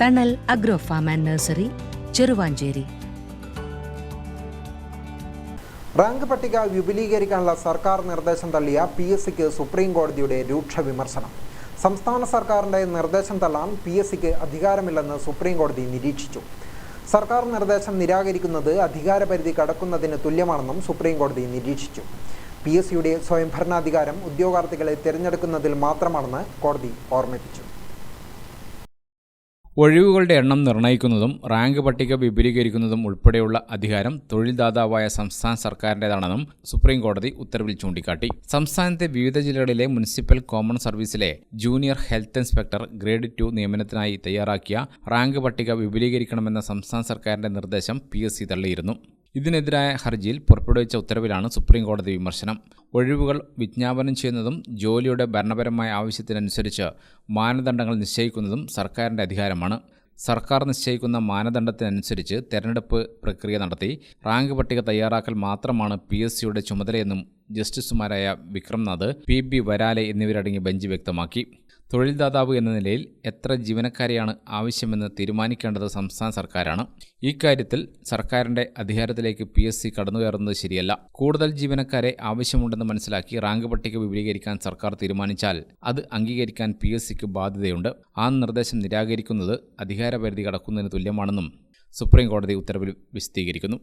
Thanal agro farm and nursery Cheruvanchery rank പട്ടിക വിപുലീകരിക്കാനുള്ള സർക്കാർ നിർദ്ദേശം തള്ളിയ പി എസ് സിക്ക് സുപ്രീം കോടതിയുടെ രൂക്ഷ വിമർശനം. സംസ്ഥാന സർക്കാരിന്റെ നിർദ്ദേശം തള്ളാൻ പി എസ് സിക്ക് അധികാരമില്ലെന്ന് സുപ്രീം കോടതി നിരീക്ഷിച്ചു. സർക്കാർ നിർദ്ദേശം നിരാകരിക്കുന്നത് അധികാരപരിധി കടക്കുന്നതിന് തുല്യമാണെന്നും സുപ്രീം കോടതി നിരീക്ഷിച്ചു. പി എസ് സിയുടെ സ്വയംഭരണാധികാരം ഉദ്യോഗാർത്ഥികളെ തിരഞ്ഞെടുക്കുന്നതിൽ മാത്രമാണെന്ന് കോടതി ഓർമ്മിപ്പിച്ചു. ഒഴിവുകളുടെ എണ്ണം നിർണയിക്കുന്നതും റാങ്ക് പട്ടിക വിപുലീകരിക്കുന്നതും ഉൾപ്പെടെയുള്ള അധികാരം തൊഴിൽദാതാവായ സംസ്ഥാന സർക്കാരിന്റെതാണെന്നും സുപ്രീം കോടതി ഉത്തരവിൽ ചൂണ്ടിക്കാട്ടി. സംസ്ഥാനത്തെ വിവിധ ജില്ലകളിലെ municipal common സർവീസിലെ junior health inspector grade two നിയമനത്തിനായി തയ്യാറാക്കിയ റാങ്ക് പട്ടിക വിപുലീകരിക്കണമെന്ന സംസ്ഥാന സർക്കാരിന്റെ നിർദ്ദേശം പി തള്ളിയിരുന്നു. ഇതിനെതിരായ ഹർജിയിൽ പുറപ്പെടുവിച്ച ഉത്തരവിലാണ് സുപ്രീം കോടതി വിമർശനം. ഒഴിവുകൾ വിജ്ഞാപനം ചെയ്യുന്നതും ജോലിയുടെ ഭരണപരമായ ആവശ്യത്തിനനുസരിച്ച് മാനദണ്ഡങ്ങൾ നിശ്ചയിക്കുന്നതും സർക്കാരിന്റെ അധികാരമാണ്. സർക്കാർ നിശ്ചയിക്കുന്ന മാനദണ്ഡത്തിനനുസരിച്ച് തെരഞ്ഞെടുപ്പ് പ്രക്രിയ നടത്തി. റാങ്ക് പട്ടിക തയ്യാറാക്കൽ മാത്രമാണ് പി എസ് സിയുടെ ചുമതലയെന്നും ജസ്റ്റിസുമാരായ വിക്രംനാഥ് പി ബി വരാലെ എന്നിവരടങ്ങിയ ബെഞ്ച് വ്യക്തമാക്കി. തൊഴിൽദാതാവ് എന്ന നിലയിൽ എത്ര ജീവനക്കാരെയാണ് ആവശ്യമെന്ന് തീരുമാനിക്കേണ്ടത് സംസ്ഥാന സർക്കാരാണ്. ഇക്കാര്യത്തിൽ സർക്കാരിന്റെ അധികാരത്തിലേക്ക് പി എസ് സി കടന്നുകയറുന്നത് ശരിയല്ല. കൂടുതൽ ജീവനക്കാരെ ആവശ്യമുണ്ടെന്ന് മനസ്സിലാക്കി റാങ്ക് പട്ടിക വിപുലീകരിക്കാൻ സർക്കാർ തീരുമാനിച്ചാൽ അത് അംഗീകരിക്കാൻ പി എസ് സിക്ക് ബാധ്യതയുണ്ട്. ആ നിർദ്ദേശം നിരാകരിക്കുന്നത് അധികാരപരിധി കടക്കുന്നതിന് തുല്യമാണെന്നും സുപ്രീം കോടതി ഉത്തരവിൽ വിശദീകരിക്കുന്നു.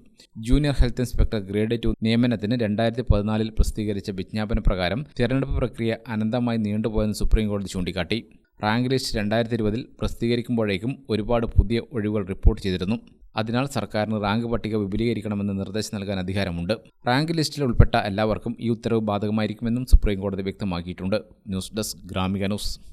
Junior health inspector grade two നിയമനത്തിന് രണ്ടായിരത്തി പതിനാലിൽ പ്രസിദ്ധീകരിച്ച വിജ്ഞാപന പ്രകാരം തിരഞ്ഞെടുപ്പ് പ്രക്രിയ അനന്തമായി നീണ്ടുപോയെന്ന് സുപ്രീം കോടതി ചൂണ്ടിക്കാട്ടി. റാങ്ക് ലിസ്റ്റ് രണ്ടായിരത്തി ഇരുപതിൽ പ്രസിദ്ധീകരിക്കുമ്പോഴേക്കും ഒരുപാട് പുതിയ ഒഴിവുകൾ റിപ്പോർട്ട് ചെയ്തിരുന്നു. അതിനാൽ സർക്കാരിന് റാങ്ക് പട്ടിക വിപുലീകരിക്കണമെന്ന് നിർദ്ദേശം നൽകാൻ അധികാരമുണ്ട്. റാങ്ക് ലിസ്റ്റിൽ ഉൾപ്പെട്ട എല്ലാവർക്കും ഈ ഉത്തരവ് ബാധകമായിരിക്കുമെന്നും സുപ്രീം കോടതി വ്യക്തമാക്കിയിട്ടുണ്ട്. News desk Gramika news.